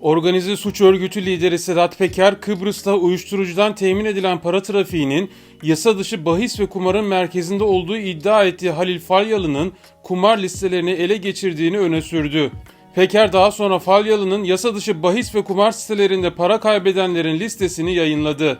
Organize suç örgütü lideri Sedat Peker, Kıbrıs'ta uyuşturucudan temin edilen para trafiğinin yasa dışı bahis ve kumarın merkezinde olduğu iddia ettiği Halil Falyalı'nın kumar listelerini ele geçirdiğini öne sürdü. Peker daha sonra Falyalı'nın yasa dışı bahis ve kumar sitelerinde para kaybedenlerin listesini yayınladı.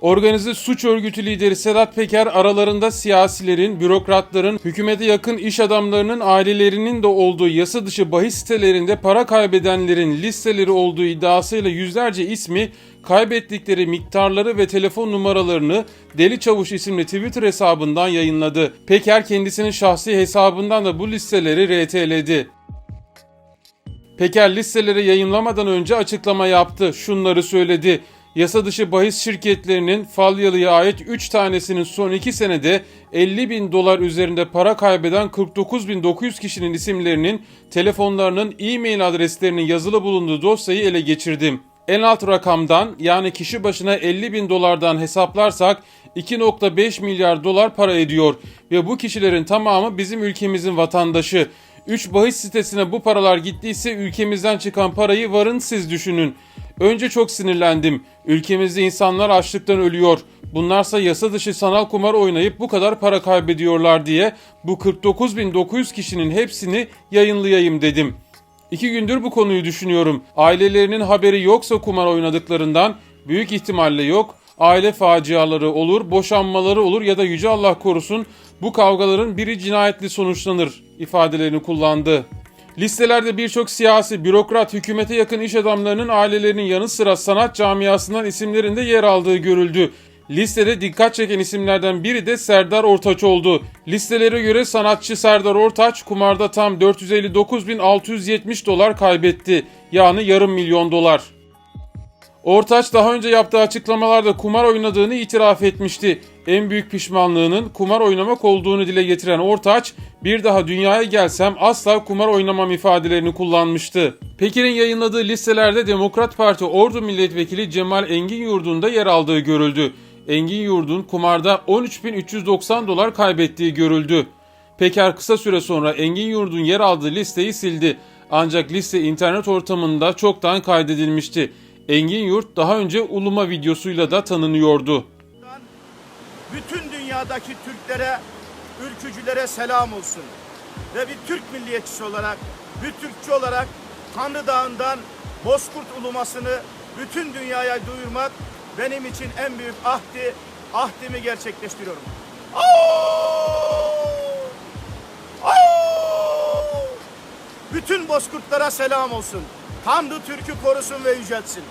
Organize suç örgütü lideri Sedat Peker aralarında siyasilerin, bürokratların, hükümete yakın iş adamlarının ailelerinin de olduğu yasa dışı bahis sitelerinde para kaybedenlerin listeleri olduğu iddiasıyla yüzlerce ismi kaybettikleri miktarları ve telefon numaralarını Deli Çavuş isimli Twitter hesabından yayınladı. Peker kendisinin şahsi hesabından da bu listeleri RT'ledi. Peker listeleri yayınlamadan önce açıklama yaptı. Şunları söyledi. Yasa dışı bahis şirketlerinin Falyalı'ya ait 3 tanesinin son 2 senede 50 bin dolar üzerinde para kaybeden 49.900 kişinin isimlerinin, telefonlarının, e-mail adreslerinin yazılı bulunduğu dosyayı ele geçirdim. En alt rakamdan yani kişi başına 50 bin dolardan hesaplarsak 2.5 milyar dolar para ediyor ve bu kişilerin tamamı bizim ülkemizin vatandaşı. 3 bahis sitesine bu paralar gittiyse ülkemizden çıkan parayı varın siz düşünün. Önce çok sinirlendim. Ülkemizde insanlar açlıktan ölüyor. Bunlarsa yasa dışı sanal kumar oynayıp bu kadar para kaybediyorlar diye bu 49.900 kişinin hepsini yayınlayayım dedim. İki gündür bu konuyu düşünüyorum. Ailelerinin haberi yoksa kumar oynadıklarından büyük ihtimalle yok. Aile faciaları olur, boşanmaları olur ya da yüce Allah korusun bu kavgaların biri cinayetli sonuçlanır ifadelerini kullandı. Listelerde birçok siyasi, bürokrat, hükümete yakın iş adamlarının ailelerinin yanı sıra sanat camiasından isimlerin de yer aldığı görüldü. Listede dikkat çeken isimlerden biri de Serdar Ortaç oldu. Listelere göre sanatçı Serdar Ortaç kumarda tam 459.670 dolar kaybetti. Yani yarım milyon dolar. Ortaç daha önce yaptığı açıklamalarda kumar oynadığını itiraf etmişti. En büyük pişmanlığının kumar oynamak olduğunu dile getiren Ortaç, bir daha dünyaya gelsem asla kumar oynamam ifadelerini kullanmıştı. Peker'in yayınladığı listelerde Demokrat Parti Ordu Milletvekili Cemal Engin Yurdun da yer aldığı görüldü. Engin Yurdun kumarda 13.390 dolar kaybettiği görüldü. Peker kısa süre sonra Engin Yurdun yer aldığı listeyi sildi. Ancak liste internet ortamında çoktan kaydedilmişti. Engin Yurt daha önce uluma videosuyla da tanınıyordu. bütün dünyadaki Türklere, ülkücülere selam olsun. Ve bir Türk milliyetçisi olarak, bir Türkçü olarak Tanrı Dağı'ndan Bozkurt ulumasını bütün dünyaya duyurmak benim için en büyük ahdi, ahdimi gerçekleştiriyorum. Bütün Bozkurtlara selam olsun. Tanrı Türk'ü korusun ve yüceltsin.